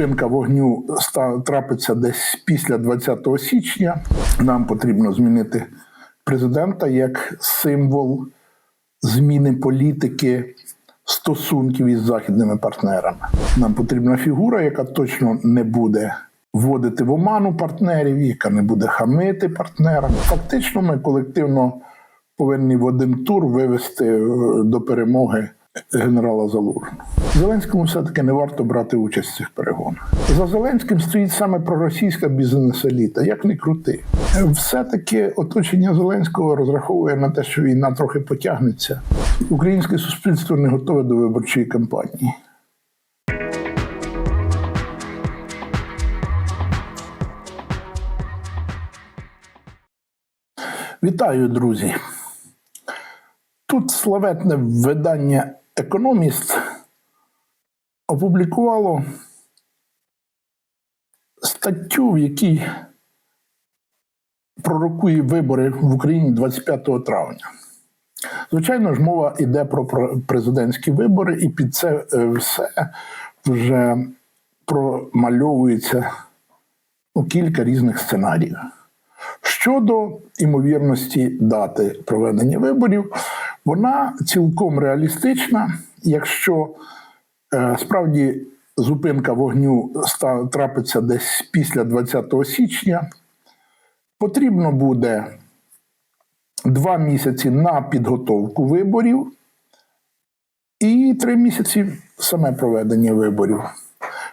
зупинка вогню трапиться десь після 20 січня. Нам потрібно змінити президента як символ зміни політики стосунків із західними партнерами. Нам потрібна фігура, яка точно не буде вводити в оману партнерів, яка не буде хамити партнерам. Фактично, ми колективно повинні в один тур вивести е, до перемоги генерала Залужного. Зеленському все-таки не варто брати участь в цих перегонах. За Зеленським стоїть саме проросійська бізнес-еліта, як не крути. Все-таки оточення Зеленського розраховує на те, що війна трохи потягнеться. Українське суспільство не готове до виборчої кампанії. Вітаю, друзі! Тут славетне видання Економіст опублікувало статтю, в якій пророкує вибори в Україні 25 травня. Звичайно ж, мова йде про президентські вибори, і під це е, все вже промальовується ну, кілька різних сценаріїв. Щодо імовірності дати проведення виборів, вона цілком реалістична, якщо е, справді зупинка вогню трапиться десь після 20 січня, потрібно буде два місяці на підготовку виборів і три місяці саме проведення виборів.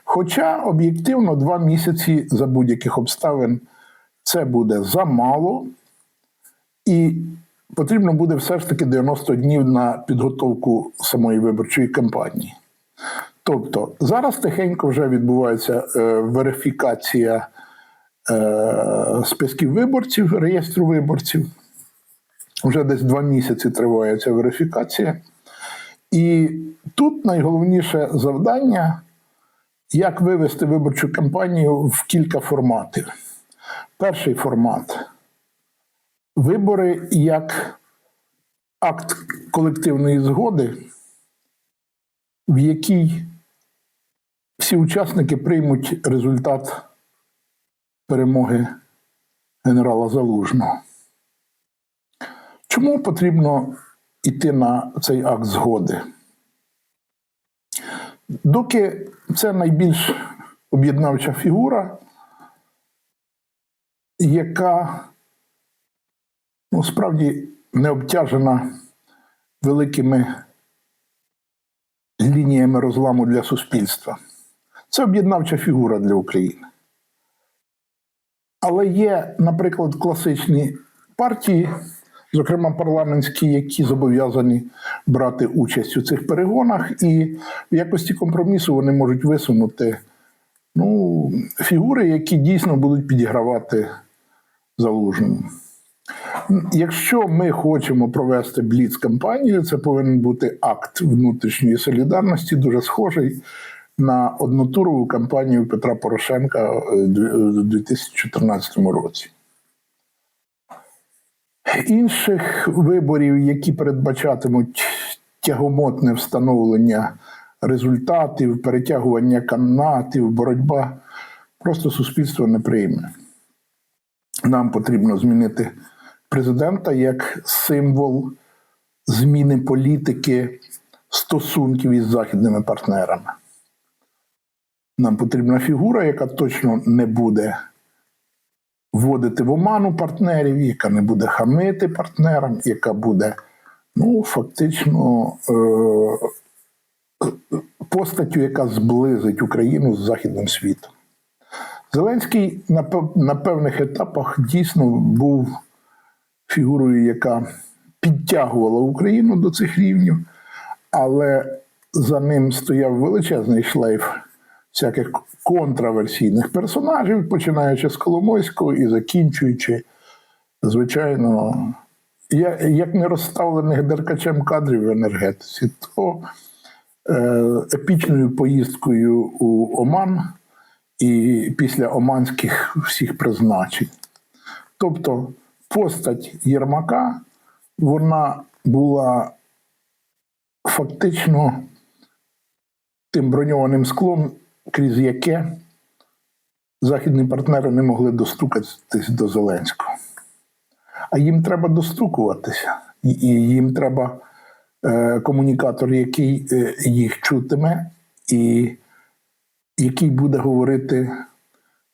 Хоча об'єктивно два місяці за будь-яких обставин це буде замало, і потрібно буде все ж таки 90 днів на підготовку самої виборчої кампанії. Тобто зараз тихенько вже відбувається е, верифікація е, списків виборців, реєстру виборців. Вже десь два місяці триває ця верифікація. І тут найголовніше завдання як вивести виборчу кампанію в кілька форматів. Перший формат вибори як акт колективної згоди, в якій всі учасники приймуть результат перемоги генерала Залужного. Чому потрібно йти на цей акт згоди? Доки це найбільш об'єднавча фігура, яка ну, справді не обтяжена великими лініями розламу для суспільства. Це об'єднавча фігура для України. Але є, наприклад, класичні партії, зокрема парламентські, які зобов'язані брати участь у цих перегонах, і в якості компромісу вони можуть висунути ну, фігури, які дійсно будуть підігравати залужному. Якщо ми хочемо провести бліц-кампанію, це повинен бути акт внутрішньої солідарності, дуже схожий на однотурову кампанію Петра Порошенка е, у 2014 році. Інших виборів, які передбачатимуть тягомотне встановлення результатів, перетягування канатів, боротьба, просто суспільство не прийме. Нам потрібно змінити президента як символ зміни політики стосунків із західними партнерами. Нам потрібна фігура, яка точно не буде вводити в оману партнерів, яка не буде хамити партнерам, яка буде ну, фактично е- постаттю, яка зблизить Україну з Західним світом. Зеленський на, на певних етапах дійсно був фігурою, яка підтягувала Україну до цих рівнів, але за ним стояв величезний шлейф всяких контраверсійних персонажів, починаючи з Коломойського і закінчуючи, звичайно, як не розставлених деркачем кадрів в енергетиці, то е, епічною поїздкою у Оман і після оманських всіх призначень. Тобто постать Єрмака вона була фактично тим броньованим склом, крізь яке західні партнери не могли достукатись до Зеленського. А їм треба достукуватися, і їм треба е, комунікатор, який е, їх чутиме, і який буде говорити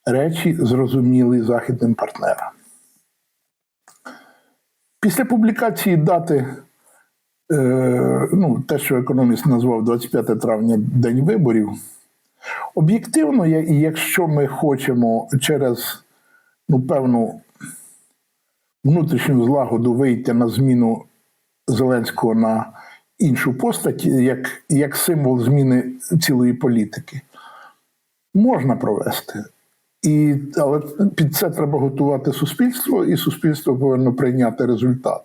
речі, зрозумілі західним партнерам. Після публікації дати, е, ну, те, що економіст назвав 25 травня День виборів, об'єктивно, якщо ми хочемо через ну, певну внутрішню злагоду вийти на зміну Зеленського на іншу постать, як, як символ зміни цілої політики, можна провести. І, але під це треба готувати суспільство, і суспільство повинно прийняти результат.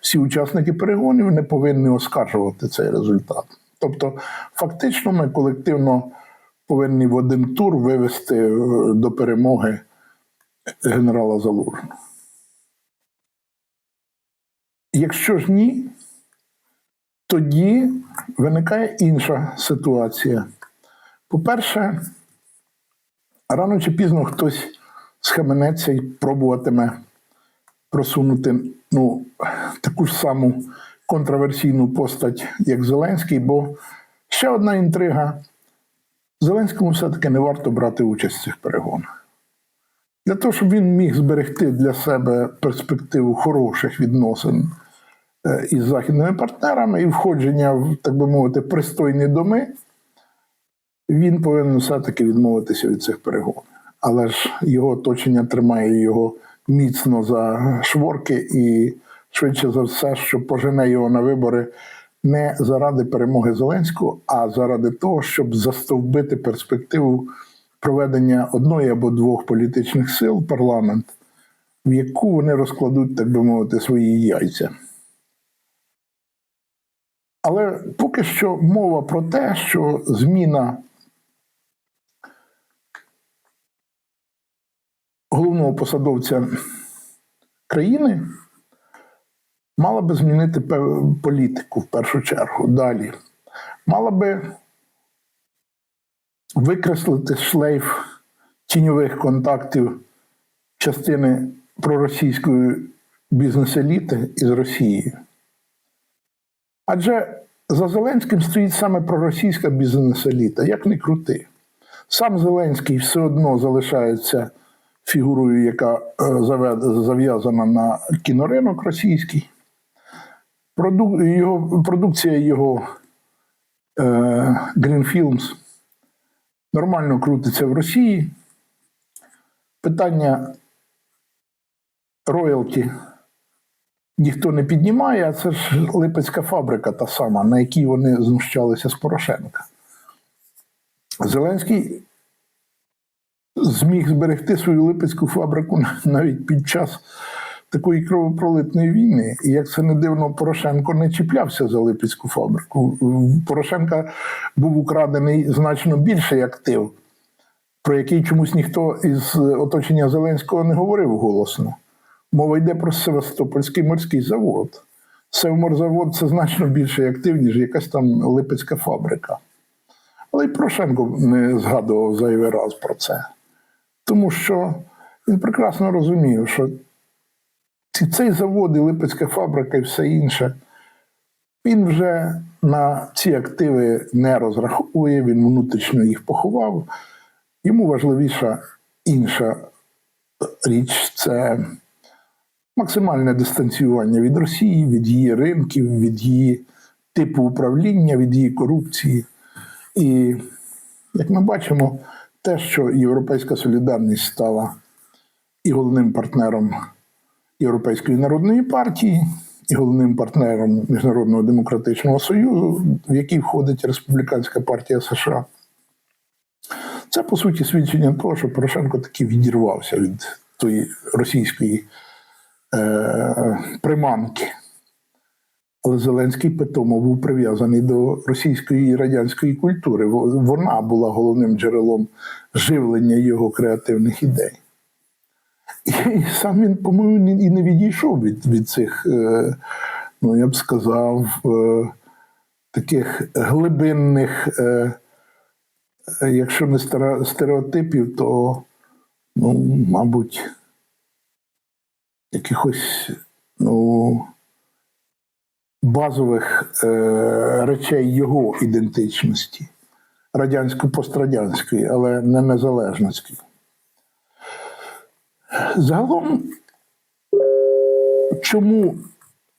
Всі учасники перегонів не повинні оскаржувати цей результат. Тобто, фактично, ми колективно повинні в один тур вивести е, до перемоги генерала Залужного. Якщо ж ні, тоді виникає інша ситуація. По-перше, рано чи пізно хтось схаменеться і пробуватиме просунути ну, таку ж саму контроверсійну постать, як Зеленський, бо ще одна інтрига. Зеленському все-таки не варто брати участь в цих перегонах. Для того, щоб він міг зберегти для себе перспективу хороших відносин е, із західними партнерами і входження в, так би мовити, пристойні доми, він повинен все-таки відмовитися від цих перегонів. Але ж його оточення тримає його міцно за шворки і швидше за все, що пожене його на вибори не заради перемоги Зеленського, а заради того, щоб застовбити перспективу проведення одної або двох політичних сил в парламент, в яку вони розкладуть, так би мовити, свої яйця. Але поки що мова про те, що зміна головного посадовця країни мала би змінити політику в першу чергу. Далі мала би викреслити шлейф тіньових контактів частини проросійської бізнес-еліти із Росією. Адже за Зеленським стоїть саме проросійська бізнес-еліта, як не крути. Сам Зеленський все одно залишається фігурою, яка е, зав'язана на кіноринок російський. Проду... Його, продукція його е, Green Films нормально крутиться в Росії. Питання роялті ніхто не піднімає, а це ж Липецька фабрика та сама, на якій вони знущалися з Порошенка. Зеленський зміг зберегти свою липецьку фабрику навіть під час такої кровопролитної війни. І як це не дивно, Порошенко не чіплявся за липецьку фабрику. Порошенка був украдений значно більший актив, про який чомусь ніхто із оточення Зеленського не говорив голосно. Мова йде про Севастопольський морський завод. Севморзавод це значно більший актив, ніж якась там липецька фабрика. Але й Порошенко не згадував зайвий раз про це. Тому що він прекрасно розумів, що цей завод, і Липецька фабрика і все інше, він вже на ці активи не розраховує, він внутрішньо їх поховав. Йому важливіша інша річ це максимальне дистанціювання від Росії, від її ринків, від її типу управління, від її корупції. І як ми бачимо, те, що Європейська солідарність стала і головним партнером Європейської народної партії, і головним партнером Міжнародного демократичного союзу, в який входить Республіканська партія США. Це по суті свідчення того, що Порошенко таки відірвався від тої російської е, приманки. Але Зеленський питомо був прив'язаний до російської і радянської культури. Вона була головним джерелом живлення його креативних ідей. І сам він, по-моєму, і не відійшов від, від цих, е, ну я б сказав, е, таких глибинних е, якщо не стереотипів, то, ну, мабуть, якихось ну, базових е, речей його ідентичності, радянсько-пострадянської, але не незалежницької. Загалом, чому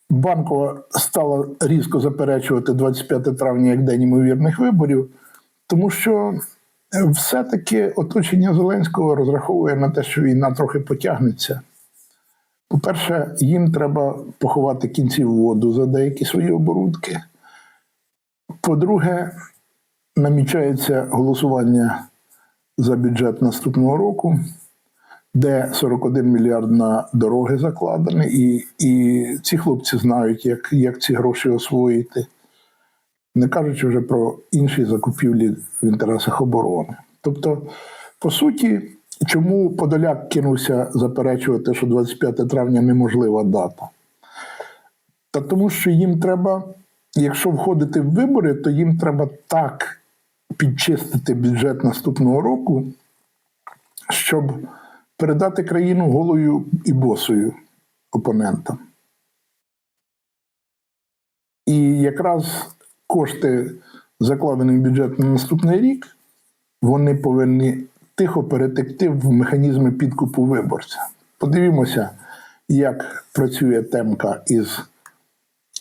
Банкова стала різко заперечувати 25 травня як день ймовірних виборів, тому що все-таки оточення Зеленського розраховує на те, що війна трохи потягнеться. По-перше, їм треба поховати кінці в воду за деякі свої оборудки. По-друге, намічається голосування за бюджет наступного року, де 41 мільярд на дороги закладені, і, і ці хлопці знають, як, як ці гроші освоїти, не кажучи вже про інші закупівлі в інтересах оборони. Тобто, по суті, чому Подоляк кинувся заперечувати, що 25 травня неможлива дата? Та тому, що їм треба, якщо входити в вибори, то їм треба так підчистити бюджет наступного року, щоб передати країну голою і босою опонентам. І якраз кошти, закладені в бюджет на наступний рік, вони повинні тихо перетекти в механізми підкупу виборця. Подивімося, як працює темка із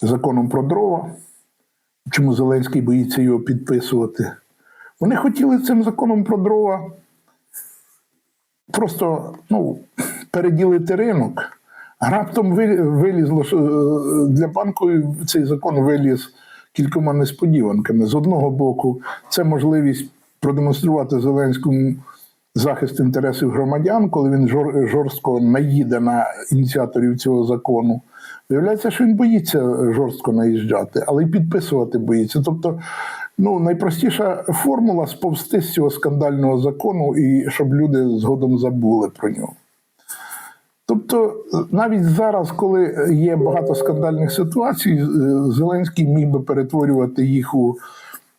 законом про дрова, чому Зеленський боїться його підписувати. Вони хотіли цим законом про дрова просто ну, переділити ринок. Раптом вилізло, е, для банку цей закон виліз кількома несподіванками. З одного боку, це можливість продемонструвати Зеленському захист інтересів громадян, коли він жор- жорстко наїде на ініціаторів цього закону. Виявляється, що він боїться жорстко наїжджати, але й підписувати боїться. Тобто, ну, найпростіша формула сповзти з цього скандального закону і щоб люди згодом забули про нього. Тобто, навіть зараз, коли є багато скандальних ситуацій, Зеленський міг би перетворювати їх у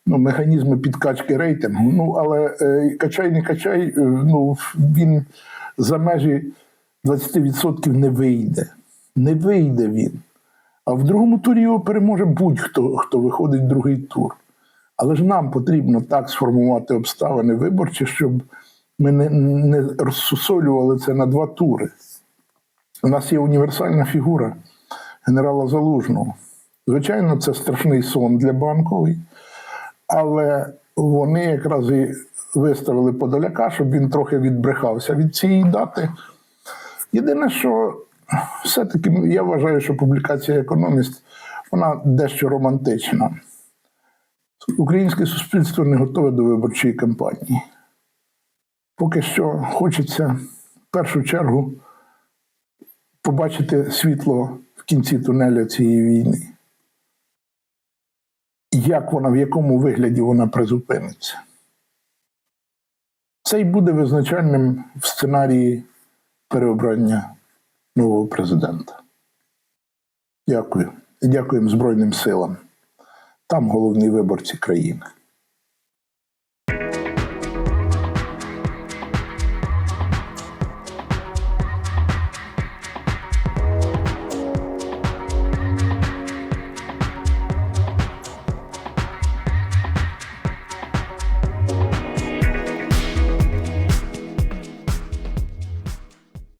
ну, механізми підкачки рейтингу. Ну, але е, качай не качай, е, ну, він за межі 20% не вийде. Не вийде він. А в другому турі його переможе будь-хто, хто виходить в другий тур. Але ж нам потрібно так сформувати обставини виборчі, щоб ми не, не розсусолювали це на два тури. У нас є універсальна фігура генерала Залужного. Звичайно, це страшний сон для банкової, але вони якраз і виставили Подоляка, щоб він трохи відбрехався від цієї дати. Єдине, що все-таки я вважаю, що публікація економіст вона дещо романтична. Українське суспільство не готове до виборчої кампанії. Поки що хочеться в першу чергу побачити світло в кінці тунеля цієї війни. Як вона, в якому вигляді вона призупиниться. Це й буде визначальним в сценарії переобрання нового президента. Дякую. Дякуємо Збройним силам. Там головні виборці країни.